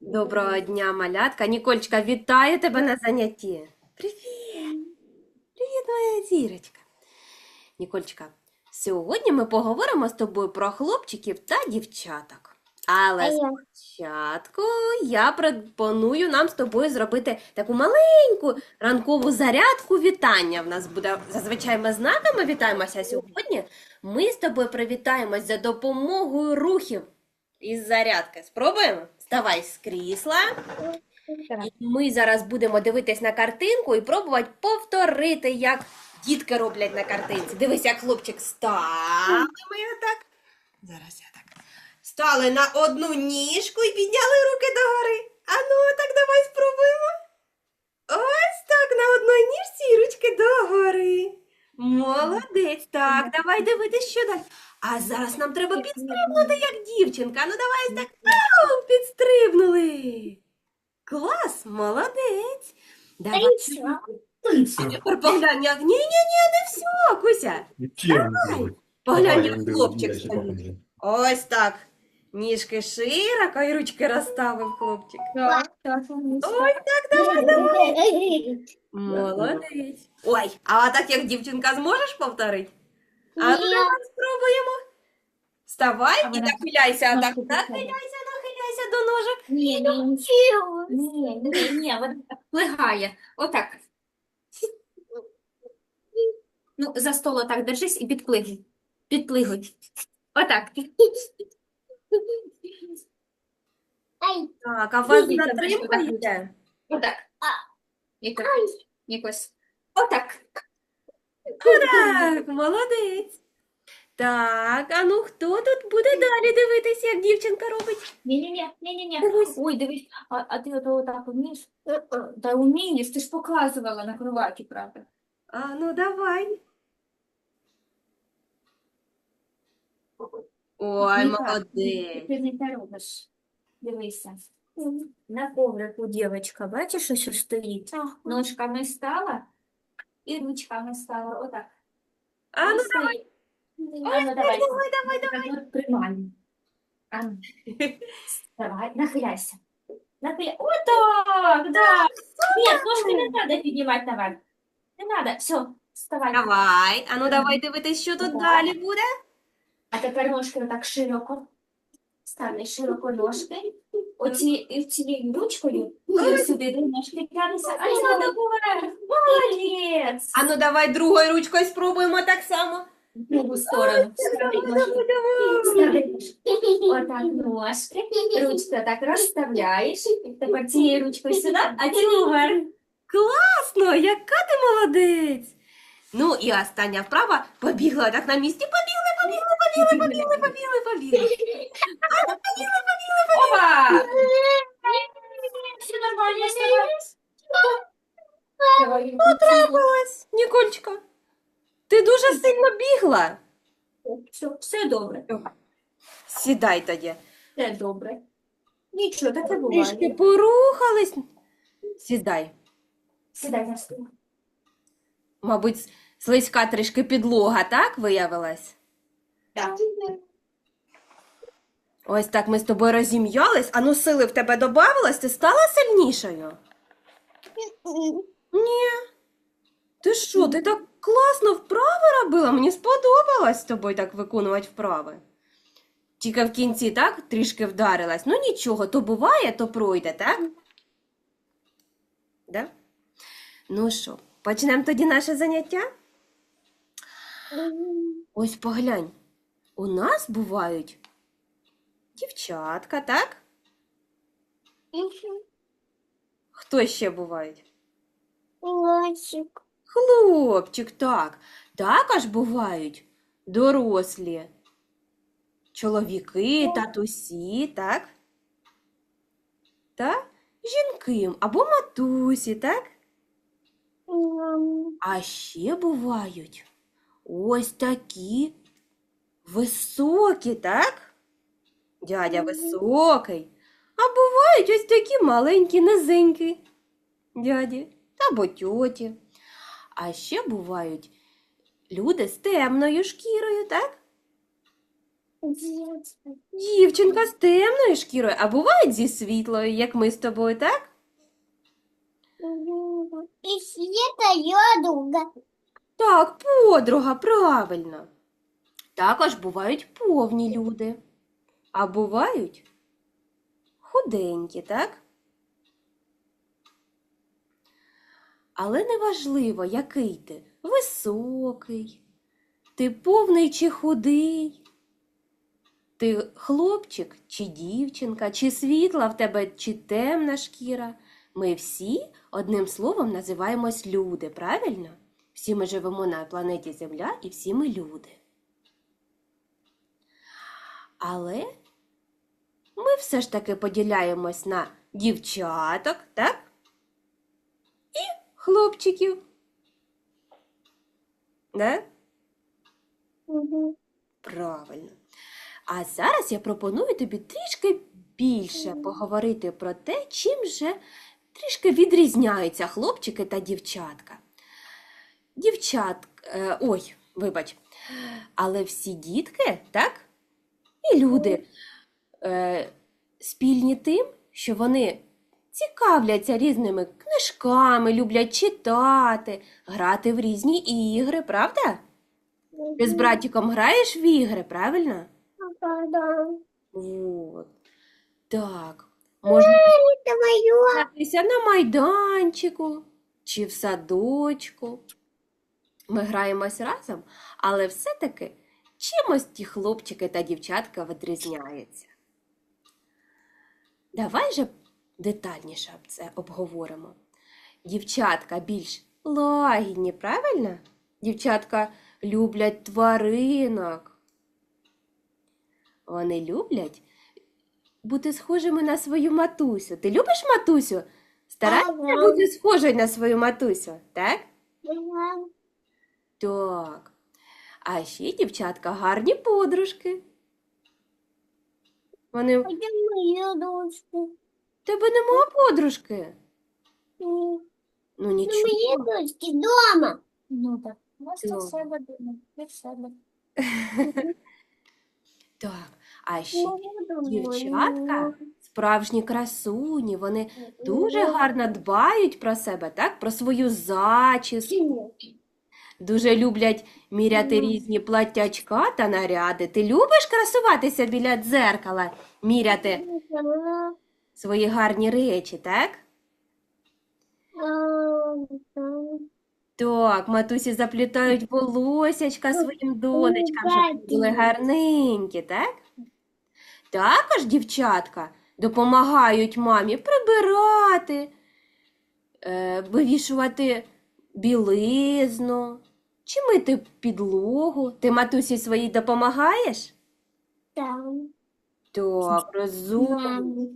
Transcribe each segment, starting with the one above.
Доброго дня, малятка. Нікольчка, вітаю тебе на занятті. Привіт! Привіт, моя зірочка. Нікольчка, сьогодні ми поговоримо з тобою про хлопчиків та дівчаток. Але спочатку я пропоную нам з тобою зробити таку маленьку ранкову зарядку вітання. В нас буде зазвичай ми знаками вітаємося. Сьогодні ми з тобою привітаємось за допомогою рухів із зарядки. Спробуємо? Вставай з крісла. І ми зараз будемо дивитись на картинку і пробувати повторити, як дітки роблять на картинці. Дивись, як хлопчик стали ми отак. Зараз я так. Стали на одну ніжку і підняли руки догори. А ну, так давай спробуємо. Ось так, на одній ніжці і ручки догори. Молодець. Так, давай дивитись, що далі. А зараз нам треба підстрибнути, як дівчинка. Ну давай так. Ау, підстрибнули. Клас, молодець. Давай. А тепер поглянь, як ні-ні-ні, не все, Куся. Поглянь, як хлопчик стоїть. Ось так. Ніжки широко і ручки розставив хлопчик. Ось так, давай, давай. Молодець. Ой, а так як дівчинка зможеш повторити? А ну давай спробуємо. Вставай і нахиляйся, ножку поставить. Нахиляйся, нахиляйся до ножок. Ні, ні, ні, ні, ні, вона так плигає. Отак. Ну, за стол отак держись і підплигуй. Підплигуй. Отак. Так, а вас йде? Отак. Якось. Отак. Так, молодець. Так, а ну хто тут буде далі дивитись, як дівчинка робить? Ні-ні-ні, ні-ні-ні. Дивись. Ой, дивись, а, а ти ото отак вмієш? Та вмієш, ти ж показувала на кроваті, правда? А ну давай. Ой, Ну, так, молодець. Ти не те робиш. Дивися. На коврику дівчинка, бачиш, що стоїть? Ножками стала і ручками стала. Отак. А ну. А ну, давай. давай, давай, давай. Тримай. А ну. Давай, нахиляйся. Нахиляй. Отак, да. Ні, ножки не треба піднімати наверх. Не треба. Все, вставай. Давай. А ну давай дивитись, що тут Давай. далі буде. А тепер ножки отак широко. Ставлю широко ножки. Оці, і цією ручкою і сюди до ножки. А я на. Молодець. А ну давай другою ручкою спробуємо так само. В другу сторону. Отак ножки. Ручку так розставляєш. Тепер цією ручкою сюди, а вверх. Класно, яка ти молодець. Ну і остання вправа побігла так на місці. Побігли, побігли, побігли, побігли, побігли, побігли. А ну побігли, побігли, побігли. Опа! Все нормально, Давай. Потрапилась, Нікольчка. Ти дуже сильно бігла. Все, все добре. Сідай тоді. Все добре. Нічого, таке Трішки буває. порухались. Сідай. Сідай на стул. Мабуть, слизька трішки підлога, так виявилась? Так. Ось так ми з тобою розім'ялись, а ну сили в тебе добавилось, ти стала сильнішою? Ні. Ти що, ти так класно вправи робила? Мені сподобалось з тобою так виконувати вправи. Тільки в кінці так трішки вдарилась. Ну нічого, то буває, то пройде, так? Да? Ну що, почнемо тоді наше заняття? Ось поглянь. У нас бувають дівчатка, так? Хто ще бувають? Лосик. Хлопчик, так. Також бувають дорослі. Чоловіки, татусі, так? Та жінки або матусі, так? А ще бувають ось такі високі, так? Дядя високий. А бувають ось такі маленькі, низенькі дяді або тьоті. А ще бувають люди з темною шкірою, так? Девочка. Дівчинка з темною шкірою, а бувають зі світлою, як ми з тобою, так? И Света ее друга. Так, подруга, правильно. Також бувають повні люди, а бувають худенькі, так? Але неважливо, який ти високий, ти повний чи худий, ти хлопчик чи дівчинка, чи світла в тебе, чи темна шкіра. Ми всі одним словом називаємось люди, правильно? Всі ми живемо на планеті Земля і всі ми люди. Але ми все ж таки поділяємось на дівчаток, так? І хлопчиків. Да? Мгм. Правильно. А зараз я пропоную тобі трішки більше поговорити про те, чим же трішки відрізняються хлопчики та дівчатка. Дівчат, е, ой, вибач, але всі дітки, так? І люди е, спільні тим, що вони цікавляться різними книжками, люблять читати, грати в різні ігри, правда? Ти з братиком граєш в ігри, правильно? Да, да. От. Так. Можна гратися на майданчику чи в садочку. Ми граємось разом, але все-таки чимось ті хлопчики та дівчатка відрізняються. Давай же детальніше це обговоримо. Дівчатка більш лагідні, правильно? Дівчатка люблять тваринок. Вони люблять бути схожими на свою матусю. Ти любиш матусю? Старайся Ага. бути схожою на свою матусю, так? Ага. Так. А ще дівчатка гарні подружки. Вони тебе нема подружки. М. Ну Ну, нічого. моей дочки дома. Ну так, можна Добре. себе думати, від себе. Так. А ще дівчатка справжні красуні. Вони дуже гарно дбають про себе, так? Про свою зачіску. Дуже люблять міряти різні платтячка та наряди. Ти любиш красуватися біля дзеркала, міряти свої гарні речі, так? Так, матусі заплітають волосячка своїм донечкам, щоб були гарненькі, так? Також дівчатка допомагають мамі прибирати, е, вивішувати білизну чи мити підлогу. Ти матусі своїй допомагаєш? Там. Так, розумно.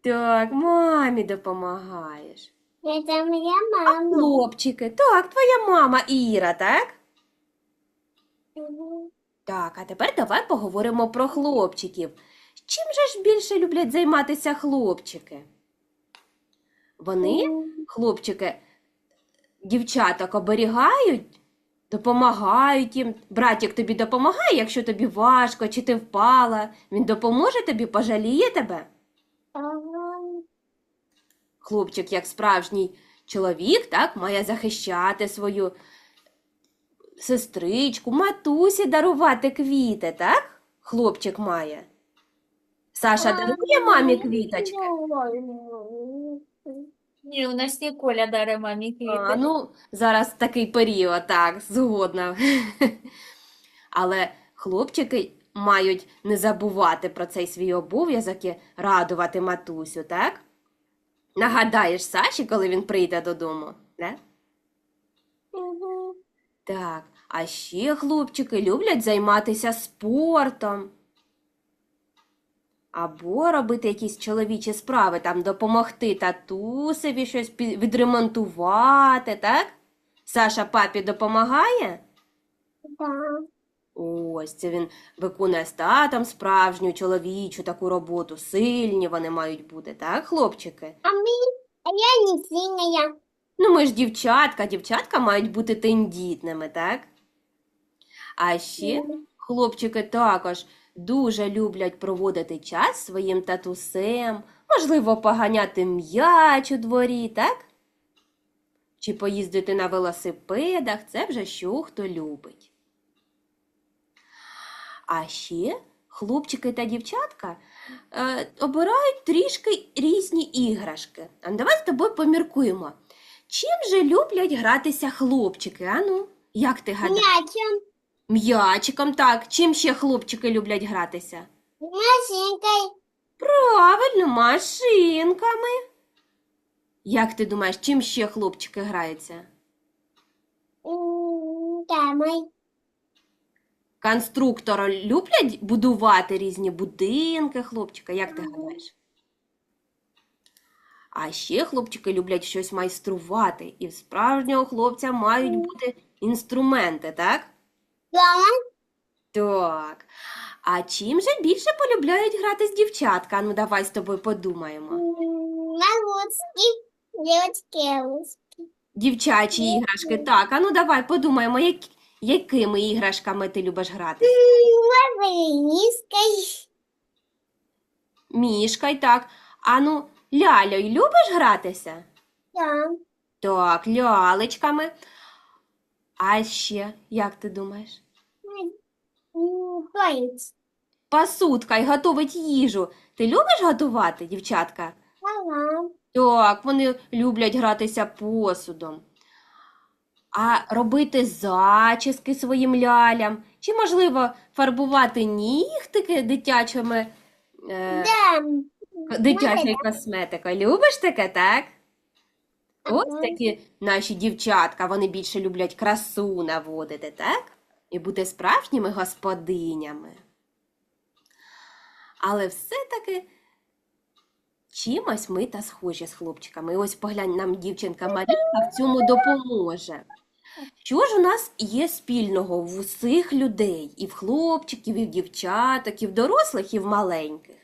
Так, мамі допомагаєш. Это моя А мама. хлопчики, так, твоя мама Іра, так? Так, а тепер давай поговоримо про хлопчиків. Чим же ж більше люблять займатися хлопчики? Вони, хлопчики, дівчаток оберігають, допомагають їм. Братик тобі допомагає, якщо тобі важко, чи ти впала. Він допоможе тобі, пожаліє тебе. Хлопчик, як справжній чоловік, так, має захищати свою сестричку, матусі дарувати квіти, так? Хлопчик має. Саша дарує мамі квіточки? Ні, у нас не Коля даре мамі квіти. А, ну, зараз такий період, так, згодна. Але хлопчики мають не забувати про цей свій обов'язок і радувати матусю, так? Нагадаєш Саші, коли він прийде додому, не? Мгм. Так, а ще хлопчики люблять займатися спортом. Або робити якісь чоловічі справи, там допомогти татусеві щось відремонтувати, так? Саша папі допомагає? Да. Ось це він виконує з татом справжню чоловічу таку роботу. Сильні вони мають бути, так, хлопчики? А мы, а я не сильная. Ну, ми ж дівчатка, дівчатка мають бути тендітними, так? А ще хлопчики також дуже люблять проводити час своїм татусем, можливо, поганяти м'яч у дворі, так? Чи поїздити на велосипедах, це вже що хто любить. А ще хлопчики та дівчатка е, обирають трішки різні іграшки. А давай з тобою поміркуємо. Чим же люблять гратися хлопчики? Ану, як ти гадаєш? Мячем, М'ячиком, так. Чим ще хлопчики люблять гратися? машинкой, Правильно, машинками. Як ти думаєш, чим ще хлопчики граються? м, дамой, Конструктори люблять будувати різні будинки хлопчика, як ти гадаєш? А ще хлопчики люблять щось майструвати, і в справжнього хлопця мають бути інструменти, так? Так. А чим же більше полюбляють грати з дівчатка? Ну, давай з тобою подумаємо. малышки, девочки, Дівчачі іграшки. Так, а ну давай подумаємо, як, якими іграшками ти любиш грати? низкой, Мішкай, так. А ну, ляльою любиш гратися? да, Так, лялечками. А ще, як ти думаєш? М, Пасутка й готовить їжу. Ти любиш готувати, дівчатка? ага, Так, вони люблять гратися посудом. А робити зачіски своїм лялям, чи, можливо, фарбувати нігтики дитячими, е, да, дитячою косметикою. Любиш таке, так? Ось такі наші дівчатка, вони більше люблять красу наводити, так? І бути справжніми господинями. Але все-таки чимось ми та схожі з хлопчиками. І ось поглянь, нам дівчинка Марійка в цьому допоможе. Що ж у нас є спільного в усіх людей, і в хлопчиків, і в дівчаток, і в дорослих, і в маленьких?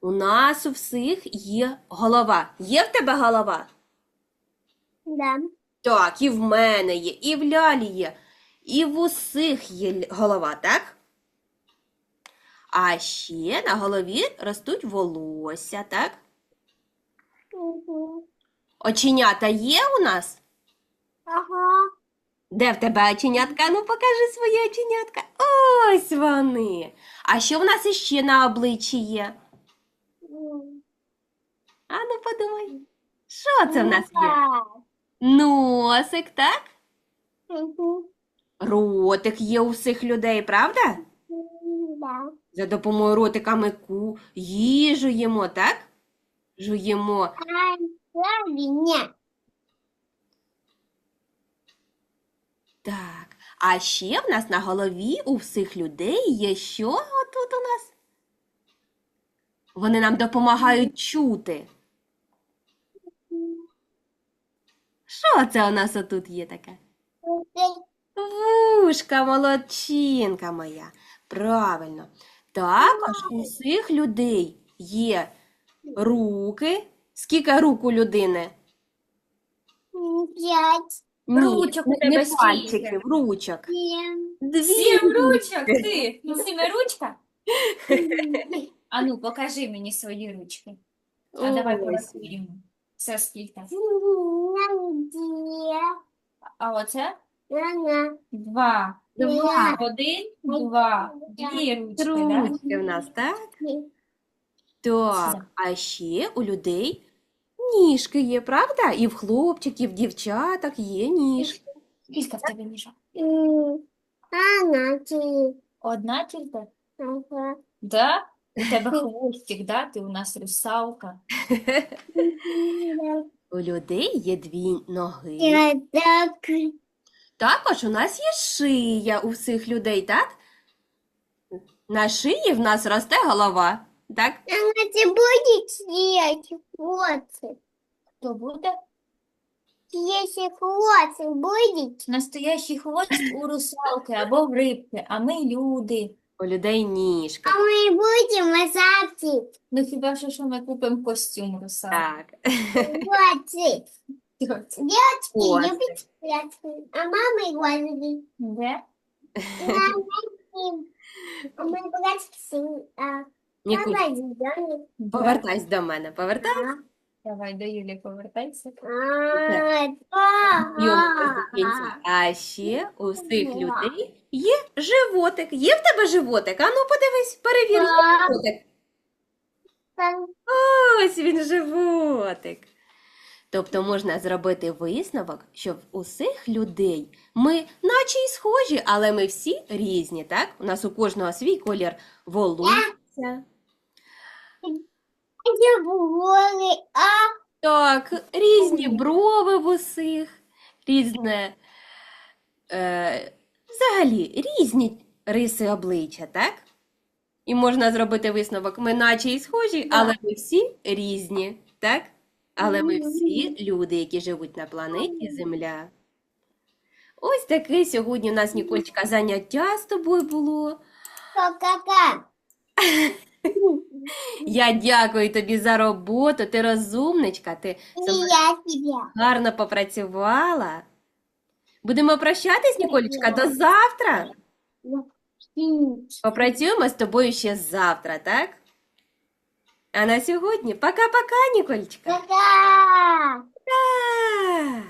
У нас у всіх є голова. Є в тебе голова? да, Так, і в мене є, і в Лялі є, і в усіх є голова, так? А ще на голові ростуть волосся, так? Оченята є у нас? ага, Де в тебе оченятка? Ну покажи свої оченятка. Ось вони. А що в нас іще на обличчі є? А ну подумай. Що це в нас є? Носик, так? мгм, Ротик є у всіх людей, правда? да, За допомогою ротика ми ку їжу їмо, так? Жуємо. а, Так. А ще в нас на голові у всіх людей є що отут у нас? Вони нам допомагають чути. Що це у нас отут є таке? Вушка, молодчинка моя. Правильно. Також у всіх людей є руки. Скільки рук у людини? пять, Ні, Ручок у не- тебе не скільки? пальчиків, ручок. Дві Сім ручок ти. Ну, сімиручка? А ну, покажи мені свої ручки. А давай Ось. порахуємо. Це скільки? где, А оце два. Два. Один, два. Дві ручки, в нас, так? Так, а ще у людей ніжки є, правда? І в хлопчиків, дівчаток є ніжки. Скільки в тебе ніжок? она, три, Одна тільки? ага, Да? У тебе хвостик, да? Ти у нас русалка. У людей є дві ноги. я так, Також у нас є шия у всіх людей, так? На шиї в нас росте голова, так? она тебе будет съесть хвостик, Хто буде? если хвостик будет, Настоящий хвост у русалки або в рибки, а ми люди. У людей ніжка. а мы будем массажить, Ну хіба що, що ми купимо костюм русалки? Так. хвостик, девочки Хвостик. любят прятки, а мама его любит, Де? Мама А мы пластик, а, Нікуль, повертайся до мене, повертай. Давай до Юлі повертайся. А, да. А ще у всіх людей є животик. Є в тебе животик? Ану, подивись, перевір. є Так. животик. Ось він животик. Тобто можна зробити висновок, що в усіх людей ми наче й схожі, але ми всі різні, так? У нас у кожного свій колір волосся. Так, різні брови в усіх, різне, е, взагалі різні риси обличчя, так? І можна зробити висновок, ми наче й схожі, але ми всі різні, так? Але ми всі люди, які живуть на планеті Земля. Ось таке сьогодні у нас, Нікольчика, заняття з тобою було. кака. Я дякую тобі за роботу, ти розумничка, ти я гарно попрацювала. Будемо прощатись, Ніколечка, до завтра. Попрацюємо з тобою ще завтра, так? А на сьогодні пока-пока, Ніколечка. Пока! Пока!